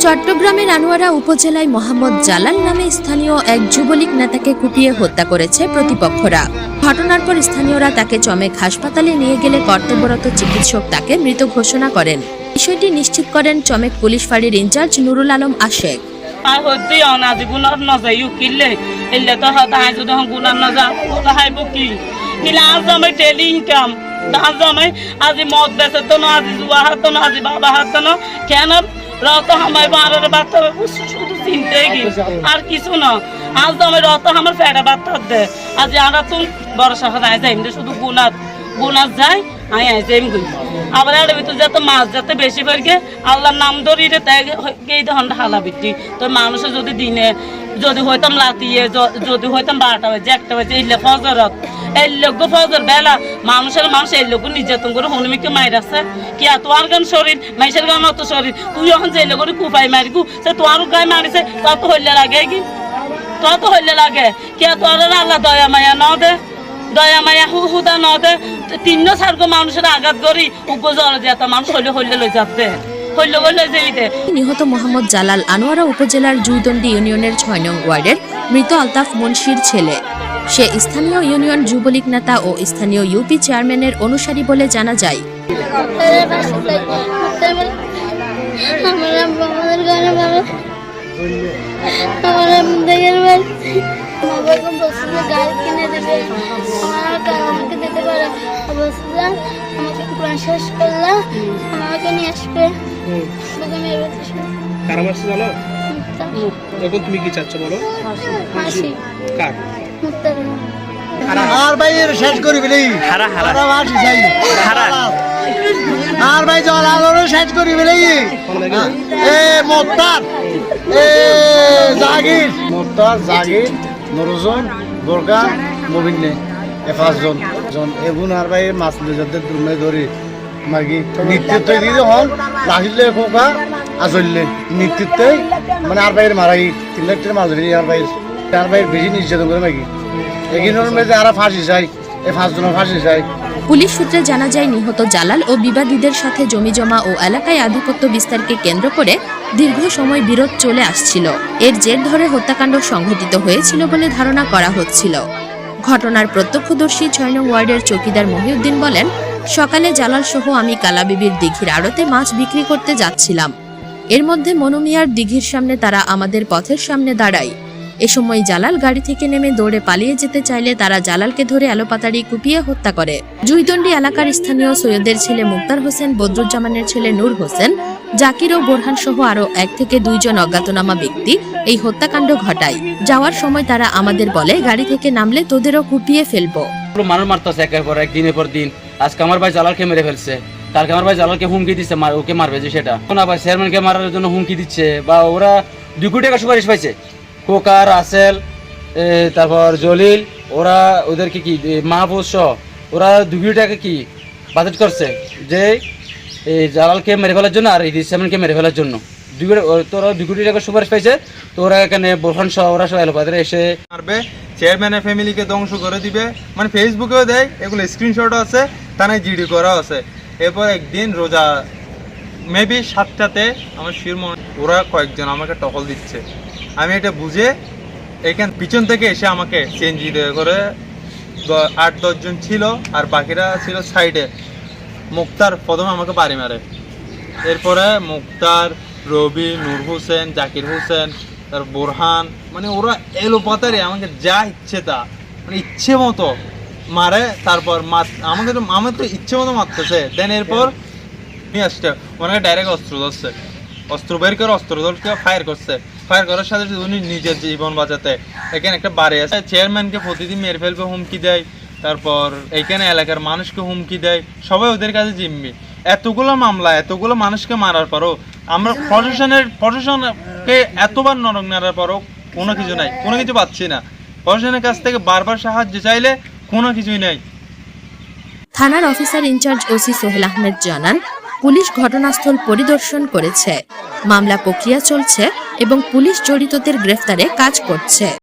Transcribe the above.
চট্টগ্রামের আনোয়ারা উপজেলায় মোহাম্মদ জালাল নামে স্থানীয় এক যুবলীগ নেতাকে কুপিয়ে হত্যা করেছে প্রতিপক্ষরা। ঘটনার পর স্থানীয়রা তাকে চমেক হাসপাতালে নিয়ে গেলে কর্তব্যরত চিকিৎসক তাকে মৃত ঘোষণা করেন। বিষয়টি নিশ্চিত করেন চমেক পুলিশ ফাঁড়ির ইনচার্জ নুরুল আলম আশেক। আর হদ্দি অনাজি গুণর নজাই উকিলে এলে তো হতা যদি গুণর নজা হাইব কি? কিলে আজ আমি ডেলি ইনকাম আজ আমি আজি মদ বেচে তো না আজি জুয়া হাত না আজি বাবা হাত না কেন রত আমার বারের বাচ্চা শুধু চিনতে গি আর কিছু না, আজ আমি রত আমার ফেরা বাচ্চা দে, আজি আরা তুই বড় শহর আয় যাই শুধু গুণাত গুণাত যায় আমি আয় যাই গই আবার এর ভিতর যাতে মাছ, যাতে বেশি পড়ে আল্লাহর নাম ধরি রে তাই এই ধন হালা বিটি তো মানুষে যদি দিনে, যদি হইতাম লাতিয়ে যদি হইতাম বারোটা বাজে, একটা বাজে এই ফজরত। এই লোক ফজর বেলা, মানুষের মানুষ এই লোক নির্যাতন করে হনুমিকে মাইর আছে কি আর তোমার গান শরীর? মাইসের গান অত শরীর। তুই যখন যে লোক কুপাই মারি গু, সে তোমার গায়ে মারিছে তত হইলে লাগে কি? তত হইলে লাগে। কে তোর আল্লাহ দয়া মায়া ন দে? দয়া মায়া হু হুদা ন দে তিন সার্গ মানুষের আঘাত করি উপজল যেত মানুষ হইলে হইলে লই যাতে নিহত মোহাম্মদ জালাল আনোয়ারা উপজেলার জুইদন্ডি ইউনিয়নের ছয় নং ওয়ার্ডের মৃত আলতাফ মুন্সির ছেলে সে স্থানীয় ইউনিয়ন যুবলীগ নেতা ও স্থানীয় ইউপি চেয়ারম্যানের অনুসারী বলে জানা যায় আমার আব্বু আমাদের ঘরে ভালো আমার আমাদের বাড়ি বাবাকে বলছে যে গাড়ি কিনে দেবে আমার আমাকে দিতে পারে। বলছে যে আমাকে কোরআন শেষ করলে আমাকে নিয়ে আসবে। তোকে মেরে বলছে কারা মারছে জানো এখন তুমি কি চাচ্ছ বলো? কার? আর ভাই শেষ করি বলি হারা হারা। মাসি চাই। হারা। আর ভাই জল আলোরও শেষ করি বলি এ মোত্তার এ জাগির। মোত্তার জাগির। নরজন বরগা মোবিনে এ পাঁচজন। জন এগুন আর ভাই মাছ যাদের দুমে ধরি মার্গি নিত্যত্ব দিয়ে যখন রাখিলে খোকা আসলে নিত্যত্ব মানে আর বাইরে মারাই তিন লাখ টাকা মাছ ধরি আর বাইরে আর বাইরে বেশি নির্যাতন করে মাগি। এগিনোর মেয়ে আরা ফাঁসি যায় এ পাঁচজনের ফাঁসি যায়। পুলিশ সূত্রে জানা যায়, নিহত জালাল ও বিবাদীদের সাথে জমিজমা ও এলাকায় আধিপত্য বিস্তারকে কেন্দ্র করে দীর্ঘ সময় বিরোধ চলে আসছিল। এর জের ধরে হত্যাকাণ্ড সংঘটিত হয়েছিল বলে ধারণা করা হচ্ছিল। ঘটনার প্রত্যক্ষদর্শী ছয় নং ওয়ার্ডের চৌকিদার মহিউদ্দিন বলেন, সকালে জালাল সহ আমি কালাবিবির দিঘির আড়তে মাছ বিক্রি করতে যাচ্ছিলাম। এর মধ্যে মনুমিয়ার দিঘির সামনে তারা আমাদের পথের সামনে দাঁড়ায়। এ সময় জালাল গাড়ি থেকে নেমে দৌড়ে পালিয়ে যেতে চাইলে তারা জালালকে ধরে আলোপাতাড়ি কুপিয়ে হত্যা করে। জুইদন্ডি এলাকার স্থানীয় সৈয়দের ছেলে মুক্তার হোসেন, বদরুজ্জামানের ছেলে নূর হোসেন, জাকির ও বোরহান সহ আরও এক থেকে দুইজন অজ্ঞাতনামা ব্যক্তি এই হত্যাকাণ্ড ঘটায়। যাওয়ার সময় তারা আমাদের বলে, গাড়ি থেকে নামলে তোদেরও কুপিয়ে ফেলব। মানুষ মারতেছে একের পর এক পর দিন। আজকে আমার ভাই জালালকে মেরে ফেলছে। কালকে আমার ভাই জালালকে হুমকি দিচ্ছে ওকে মারবে যে সেটা। এখন আবার চেয়ারম্যানকে মারার জন্য হুমকি দিচ্ছে, বা ওরা দুই কোটি টাকা সুপারিশ পাইছে। কোকা আসেল তারপর জলিল, ওরা ওদেরকে কি সহ, ওরা দুই কোটি টাকা কি বাজেট করছে? যে জালালকে মেরে ফেলার জন্য আর এই চেয়ারম্যানকে মেরে ফেলার জন্য। তোরা তো ওরা এখানে ওরা সব এসে মারবে চেয়ারম্যানের ফ্যামিলিকে ধ্বংস করে দিবে। মানে ফেসবুকেও দেয়, এগুলো স্ক্রিনশটও আছে আছে। এরপর একদিন রোজা মেবি সাতটাতে, আমার ওরা কয়েকজন আমাকে টহল দিচ্ছে। আমি এটা বুঝে এখান পিছন থেকে এসে আমাকে চেঞ্জি করে আট দশজন ছিল আর বাকিরা ছিল সাইডে। মুক্তার প্রথমে আমাকে বাড়ি মারে। এরপরে মুক্তার, রবি, নূর হোসেন, জাকির হোসেন, তার বোরহান মানে ওরা এলো পাতারে আমাকে যা ইচ্ছে তা। মানে ইচ্ছে মতো মারে, তারপর আমাকে তো আমার তো ইচ্ছে মতো মারতেছে। দেন এরপর নিয়ে আসছে। ওনাকে ডাইরেক্ট অস্ত্র ধরছে অস্ত্র বের করে অস্ত্র ধরকে ফায়ার করছে। ফায়ার করার সাথে সাথে উনি নিজের জীবন বাঁচাতে। এখানে একটা বাড়ি আছে চেয়ারম্যানকে প্রতিদিন মেরে ফেলবে, হুমকি দেয়। তারপর এইখানে এলাকার মানুষকে হুমকি দেয়। সবাই ওদের কাছে জিম্মি। এতগুলো মামলা, এতগুলো মানুষকে মারার পরও আমরা প্রশাসনের প্রশাসনকে এতবার নরক নাড়ার পরও কোনো কিছু নাই, কোনো কিছু পাচ্ছি না। প্রশাসনের কাছ থেকে বারবার সাহায্য চাইলে কোনো কিছুই নাই। থানার officer incharge OC Sohel Ahmed জানান, পুলিশ ঘটনাস্থল পরিদর্শন করেছে। মামলা প্রক্রিয়া চলছে এবং পুলিশ জড়িতদের গ্রেফতারে কাজ করছে।